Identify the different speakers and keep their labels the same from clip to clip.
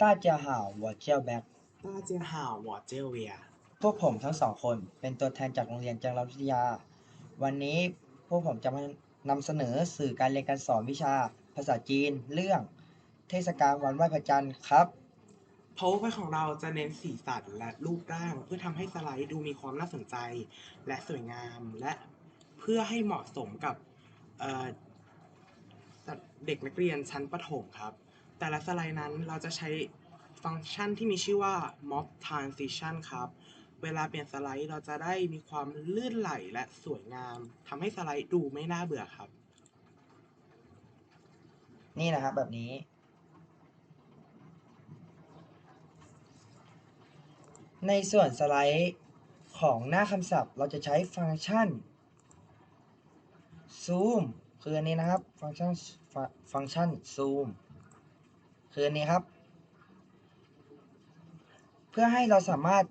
Speaker 1: ต้าเจียหาววอเแบ็ค
Speaker 2: ต้าเจียหาววอเจียเวีย
Speaker 1: พวกผมทั้งสองคนเป็นตัวแทนจากโรงเรียนจังหวัดวิทยา วันนี้พวกผมจะมานำเสนอสื่อการเรียนการสอนวิชา ภาษาจีน เรื่อง เทศกาลวันไหว้พระจันทร์ครับ
Speaker 2: โพสต์ของเราจะเน้นสีสันและรูปร่าง เพื่อทำให้สไลด์ดูมีความน่าสนใจ และสวยงามและเพื่อให้เหมาะสมกับเด็กนักเรียนชั้นประถมครับ แต่ละสไลด์นั้นเราจะใช้ฟังก์ชันที่มีชื่อว่า mob transition ครับ เวลาเปลี่ยนสไลด์เราจะได้มีความลื่นไหลและสวยงามทำให้สไลด์ดูไม่น่าเบื่อครับ
Speaker 1: นี่นะครับแบบนี้ ในส่วนสไลด์ของหน้าคำศัพท์ เราจะใช้ฟังก์ชัน zoom คืออันนี้นะครับ ฟังก์ชันฟังฟังก์ชัน zoom คืออันนี้ครับ เพื่อให้เราสามารถ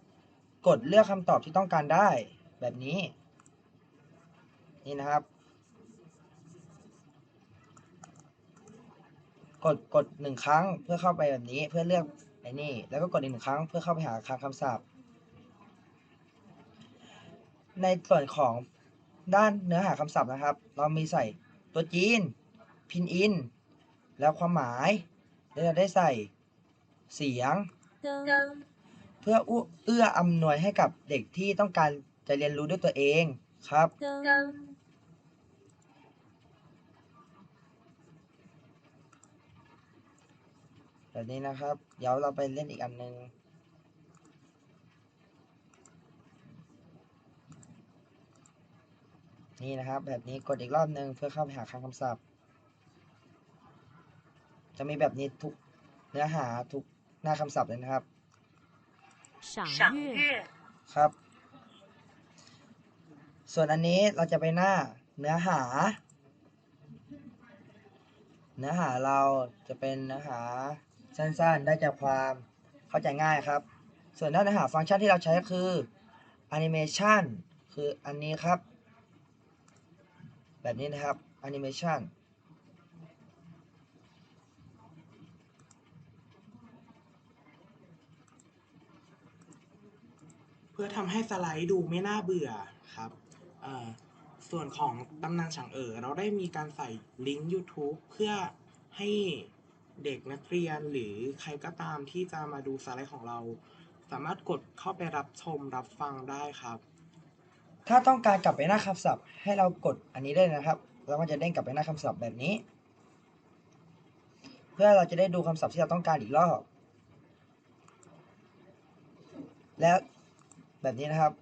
Speaker 1: กดเลือกคำตอบที่ต้องการได้แบบนี้ นี่นะครับ กดกดหนึ่งครั้งเพื่อเข้าไปแบบนี้เพื่อเลือกไอ้นี่ แล้วก็กดอีกหนึ่งครั้งเพื่อเข้าไปหาคำคำศัพท์ ในส่วนของด้านเนื้อหาคำศัพท์นะครับ เรามีใส่ตัวจีน พินอิน แล้วความหมาย แล้วเราได้ใส่เสียง เพื่ออื้อเอื้ออำนวยให้กับเด็กที่ต้องการจะเรียนรู้ด้วยตัวเองครับ แบบนี้นะครับ เดี๋ยวเราไปเล่นอีกอันหนึงนี่นะครับ แบบนี้กดอีกรอบหนึ่งเพื่อเข้าไปหาคำคำศัพท์ จะมีแบบนี้ทุกเนื้อหาทุกหน้าคำศัพท์เลยนะครับ
Speaker 3: 赏月，
Speaker 1: ครับ ส่วนอันนี้เราจะไปหน้าเนื้อหา เนื้อหาเราจะเป็นเนื้อหาสั้นๆ ได้จากความเข้าใจง่ายครับ ส่วนด้านเนื้อหาฟังก์ชันที่เราใช้ก็คือ Animation คืออันนี้ครับ แบบนี้นะครับ Animation
Speaker 2: เพื่อทำให้สไลด์ดูไม่น่าเบื่อครับส่วนของตำนานฉางเอ๋อเราได้มีการใส่ลิงก์ YouTube เพื่อให้เด็กนักเรียนหรือใครก็ตามที่จะมาดูสไลด์ของเรา สามารถกดเข้าไปรับชมรับฟังได้ครับ
Speaker 1: ถ้าต้องการกลับไปหน้าคำศัพท์ ให้เรากดอันนี้ได้นะครับ แล้วมันจะเด้งกลับไปหน้าคำศัพท์แบบนี้ เพื่อเราจะได้ดูคำศัพท์ที่เราต้องการอีกรอบแล้ว แบบนี้นะครับ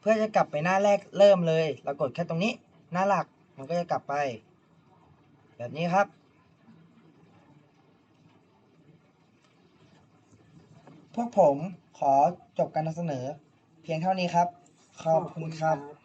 Speaker 1: เพื่อจะกลับไปหน้าแรกเริ่มเลย เรากดแค่ตรงนี้ หน้าหลักมันก็จะกลับไป แบบนี้ครับ พวกผมขอจบการนำเสนอ เพียงเท่านี้ครับ ขอบคุณครับ